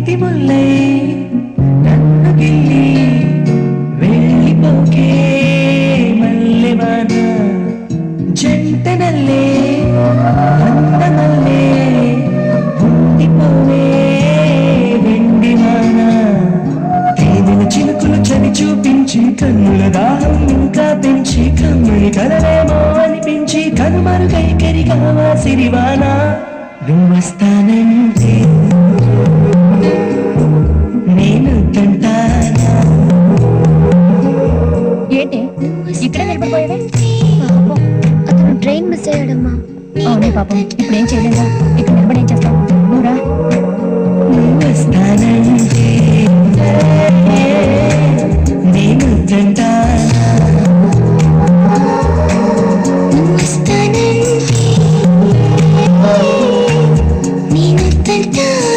నీటి ముల్లై నన్ను గిల్లి వెళ్ళిపోకే మల్లెవాన. జంట నల్లే అందమల్లే ఉండిపోవే వెండివాన తేనెల చిలుకులు చని చూపించి కన్నుల దాహం ఇంకా పెంచి కమ్మని కలవేమో అనిపించి కనుమరుగై కరిగా సిరివాన. నువ్వు వస్తానని ఇక్కడే పాపం అతను ట్రైన్ మిస్ అయ్యాడమ్మా. అవునే పాపం. ఇప్పుడు ఏం చేయలేదా? ఇక్కడ నిలబడే